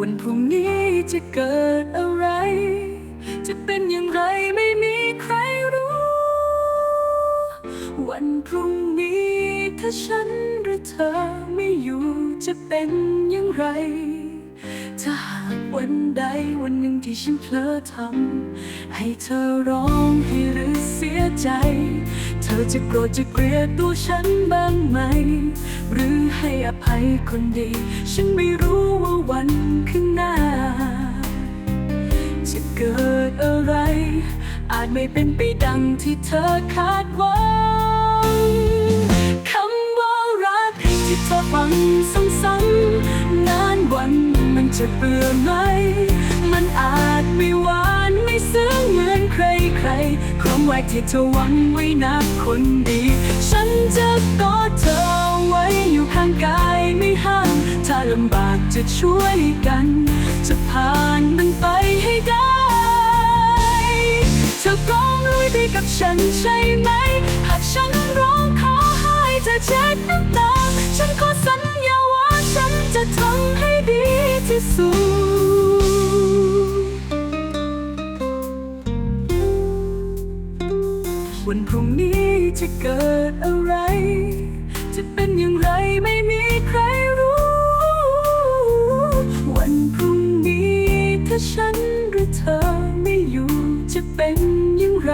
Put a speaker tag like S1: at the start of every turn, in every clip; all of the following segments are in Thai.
S1: วันพรุ่งนี้จะเกิดอะไร จะเป็นอย่างไรไม่มีใครรู้ วันพรุ่งนี้ถ้าฉันหรือเธอไม่อยู่จะเป็นอย่างไร วันใดวันหนึ่งที่ฉันเพลอทำให้เธอร้องให้หรือเสียใจ เธอจะโกรธจะเกลียดตัวฉันบ้างไหม หรือให้อภัยคนดี ฉันไม่รู้ว่าวันข้างหน้า จะเกิดอะไร อาจไม่เป็นไปดังที่ จะเบื่อไหม มันอาจไม่หวานไม่ซึ้งเหมือนใครใครๆความไว้ที่เธอหวังไว้นะคนดี ฉันจะกอดเธอไว้อยู่ข้างกายไม่ห้าม ถ้าลำบากจะช่วยกัน จะผ่านมันไปให้ได้ เธอพร้อมลุยไปกับฉันใช่ไหม หากฉันร้องขอให้เธอเช็ดน้ำตา ฉันขอสัญญาว่าฉันจะทำให้ดี ที่สุดวันพรุ่งนี้จะเกิดอะไร จะเป็นอย่างไรไม่มีใครรู้ วันพรุ่งนี้ถ้าฉันหรือเธอไม่อยู่จะเป็นอย่างไร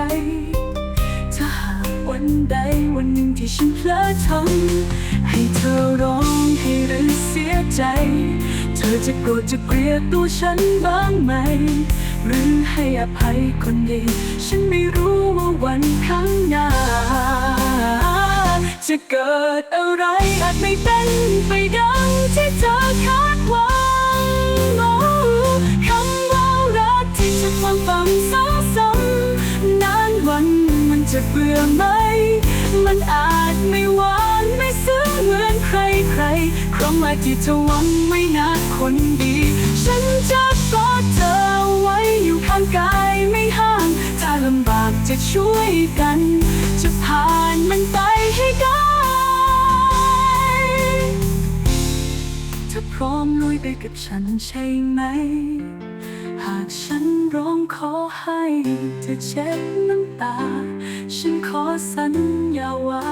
S1: ถ้าหากวันใดวันหนึ่งที่ฉันเพลอทำให้เธอร้องให้หรือเสียใจ อจะโกรธจะเกลียดตัวฉันบ้างไหม หรือให้อภัยคนดีฉันไม่รู้ว่าวันข้างหน้า จะเกิดอะไรอาจไม่เป็นไปดังที่เธอคาดหวังคำว่ารักที่ฉันฟังฟังซ้ำๆนานวันมันจะเบื่อไหม มันอาจไม่หวานไม่ซึ้งเหมือนใครใครครั้งแรกที่เธอหวังไม่นะ คนดี ฉันจะกอดเธอไว้อยู่ข้างกายไม่ห่าง ถ้าลำบากจะช่วยกัน จะผ่านมันไปให้ได้เธอพร้อมลุยไปกับฉันใช่ไหม หากฉันร้องขอให้เธอเช็ดน้ำตา ฉันขอสัญญาว่า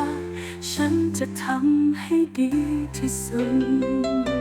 S1: ฉันจะทำให้ดีที่สุด